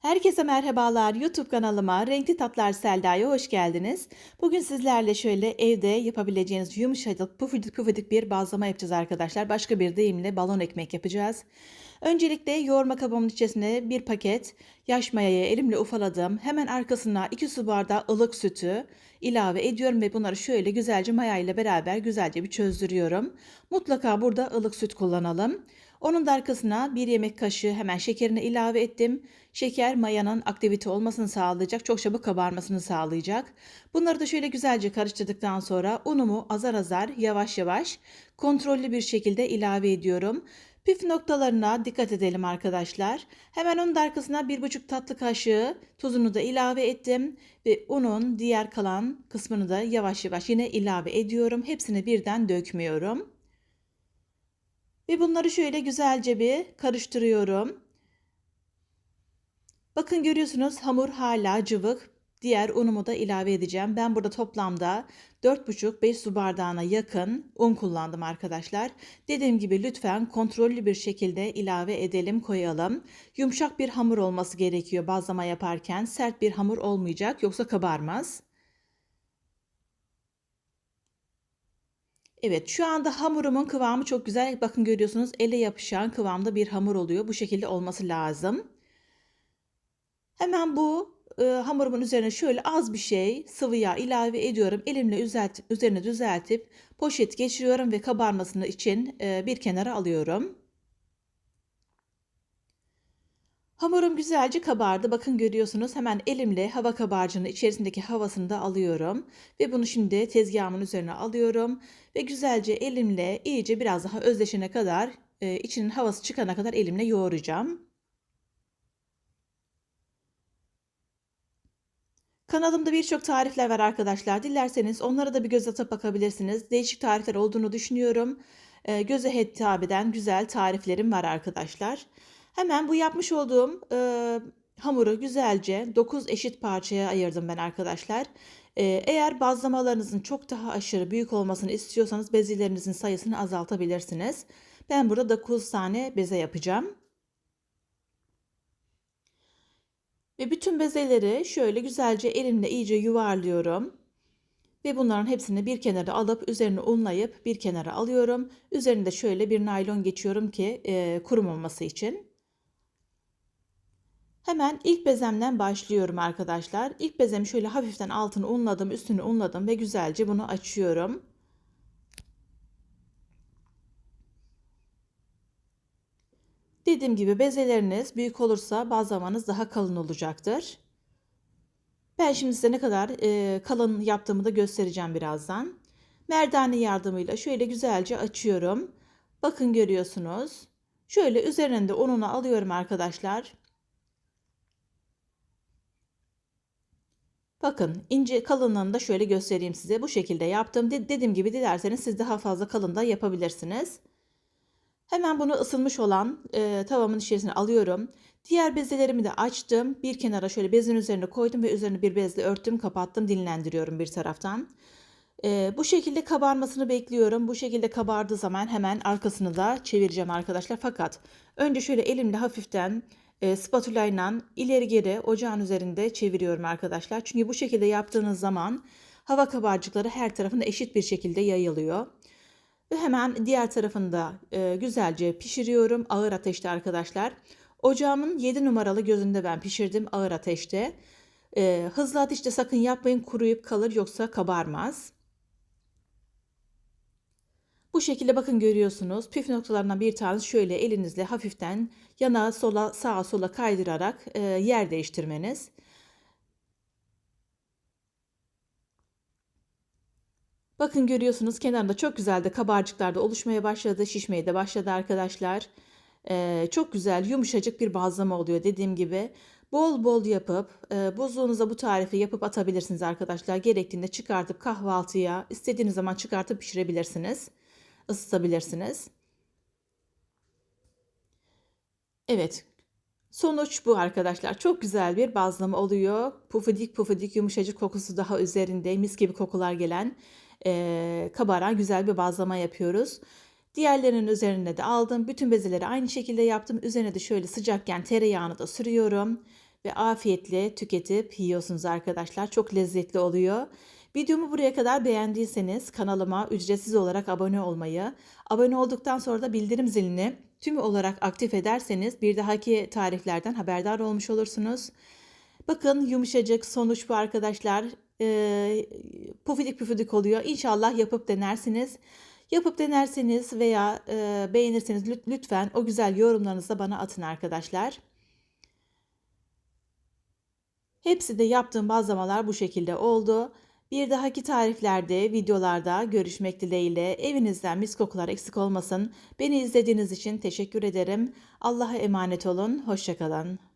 Herkese merhabalar. YouTube kanalıma Renkli Tatlar Selda'ya hoş geldiniz. Bugün sizlerle şöyle evde yapabileceğiniz yumuşacık pufidik pufidik bir bazlama yapacağız arkadaşlar. Başka bir deyimle balon ekmek yapacağız. Öncelikle yoğurma kabımın içerisine bir paket yaş mayayı elimle ufaladım. Hemen arkasına 2 su bardağı ılık sütü ilave ediyorum ve bunları şöyle güzelce maya ile beraber güzelce bir çözdürüyorum. Mutlaka burada ılık süt kullanalım. Onun da arkasına bir yemek kaşığı hemen şekerini ilave ettim. Şeker mayanın aktivite olmasını sağlayacak, çok çabuk kabarmasını sağlayacak. Bunları da şöyle güzelce karıştırdıktan sonra unumu azar azar yavaş yavaş kontrollü bir şekilde ilave ediyorum. Püf noktalarına dikkat edelim arkadaşlar. Hemen onun arkasına bir buçuk tatlı kaşığı tuzunu da ilave ettim. Ve unun diğer kalan kısmını da yavaş yavaş yine ilave ediyorum. Hepsini birden dökmüyorum. Ve bunları şöyle güzelce bir karıştırıyorum. Bakın görüyorsunuz hamur hala cıvık. Diğer unumu da ilave edeceğim. Ben burada toplamda 4,5-5 su bardağına yakın un kullandım arkadaşlar. Dediğim gibi lütfen kontrollü bir şekilde ilave edelim koyalım. Yumuşak bir hamur olması gerekiyor bazlama yaparken. Sert bir hamur olmayacak yoksa kabarmaz. Evet şu anda hamurumun kıvamı çok güzel. Bakın görüyorsunuz ele yapışan kıvamda bir hamur oluyor. Bu şekilde olması lazım. Hemen bu e, hamurumun üzerine şöyle az bir şey sıvı yağ ilave ediyorum. Elimle üzelt, üzerine düzeltip poşet geçiriyorum ve kabarmasını için e, bir kenara alıyorum. Hamurum güzelce kabardı. Bakın görüyorsunuz hemen elimle hava kabarcığını içerisindeki havasını da alıyorum. Ve bunu şimdi tezgahımın üzerine alıyorum. Ve güzelce elimle iyice biraz daha özleşene kadar e, içinin havası çıkana kadar elimle yoğuracağım. Kanalımda birçok tarifler var arkadaşlar. Dilerseniz onlara da bir göz atıp bakabilirsiniz. Değişik tarifler olduğunu düşünüyorum. E, göze hitap eden güzel tariflerim var arkadaşlar. Hemen bu yapmış olduğum e, hamuru güzelce 9 eşit parçaya ayırdım ben arkadaşlar. E, eğer bazlamalarınızın çok daha aşırı büyük olmasını istiyorsanız bezelerinizin sayısını azaltabilirsiniz. Ben burada 9 tane beze yapacağım. Ve bütün bezeleri şöyle güzelce elimle iyice yuvarlıyorum. Ve bunların hepsini bir kenara alıp üzerine unlayıp bir kenara alıyorum. Üzerinde şöyle bir naylon geçiyorum ki e, kurumaması için. Hemen ilk bezemden başlıyorum arkadaşlar. İlk bezemi şöyle hafiften altını unladım, üstünü unladım ve güzelce bunu açıyorum. Dediğim gibi bezeleriniz büyük olursa bazlamanız daha kalın olacaktır. Ben şimdi size ne kadar e, kalın yaptığımı da göstereceğim birazdan. Merdane yardımıyla şöyle güzelce açıyorum. Bakın görüyorsunuz. Şöyle üzerinde ununu alıyorum arkadaşlar. Bakın ince kalınlığını da şöyle göstereyim size. Bu şekilde yaptım. De dediğim gibi dilerseniz siz daha fazla kalın da yapabilirsiniz. Hemen bunu ısınmış olan e, tavamın içerisine alıyorum. Diğer bezelerimi de açtım. Bir kenara şöyle bezin üzerine koydum ve üzerine bir bezle örttüm, kapattım, dinlendiriyorum bir taraftan. E, bu şekilde kabarmasını bekliyorum. Bu şekilde kabardığı zaman hemen arkasını da çevireceğim arkadaşlar. Fakat önce şöyle elimle hafiften e, spatula ile ileri geri ocağın üzerinde çeviriyorum arkadaşlar. Çünkü bu şekilde yaptığınız zaman hava kabarcıkları her tarafına eşit bir şekilde yayılıyor. Ve hemen diğer tarafında e, güzelce pişiriyorum ağır ateşte arkadaşlar. Ocağımın 7 numaralı gözünde ben pişirdim ağır ateşte. E, hızlı ateşte sakın yapmayın kuruyup kalır yoksa kabarmaz. Bu şekilde bakın görüyorsunuz. Püf noktalarından bir tanesi şöyle elinizle hafiften yana sola sağa sola kaydırarak e, yer değiştirmeniz. Bakın görüyorsunuz kenarında çok güzel de kabarcıklar da oluşmaya başladı. Şişmeye de başladı arkadaşlar. Ee, çok güzel yumuşacık bir bazlama oluyor dediğim gibi. Bol bol yapıp e, buzluğunuza bu tarifi yapıp atabilirsiniz arkadaşlar. Gerektiğinde çıkartıp kahvaltıya istediğiniz zaman çıkartıp pişirebilirsiniz ısıtabilirsiniz. Evet. Sonuç bu arkadaşlar. Çok güzel bir bazlama oluyor. Pufidik pufidik yumuşacık kokusu daha üzerinde. Mis gibi kokular gelen e, kabaran güzel bir bazlama yapıyoruz. Diğerlerinin üzerine de aldım. Bütün bezeleri aynı şekilde yaptım. Üzerine de şöyle sıcakken tereyağını da sürüyorum. ve afiyetle tüketip yiyorsunuz arkadaşlar. Çok lezzetli oluyor. Videomu buraya kadar beğendiyseniz kanalıma ücretsiz olarak abone olmayı, abone olduktan sonra da bildirim zilini tüm olarak aktif ederseniz bir dahaki tariflerden haberdar olmuş olursunuz. Bakın yumuşacık sonuç bu arkadaşlar. Ee, pufidik oluyor. İnşallah yapıp denersiniz. Yapıp denerseniz veya e, beğenirseniz lüt- lütfen o güzel yorumlarınızı da bana atın arkadaşlar. Hepsi de yaptığım bazlamalar bu şekilde oldu. Bir dahaki tariflerde, videolarda görüşmek dileğiyle evinizden mis kokular eksik olmasın. Beni izlediğiniz için teşekkür ederim. Allah'a emanet olun. Hoşçakalın.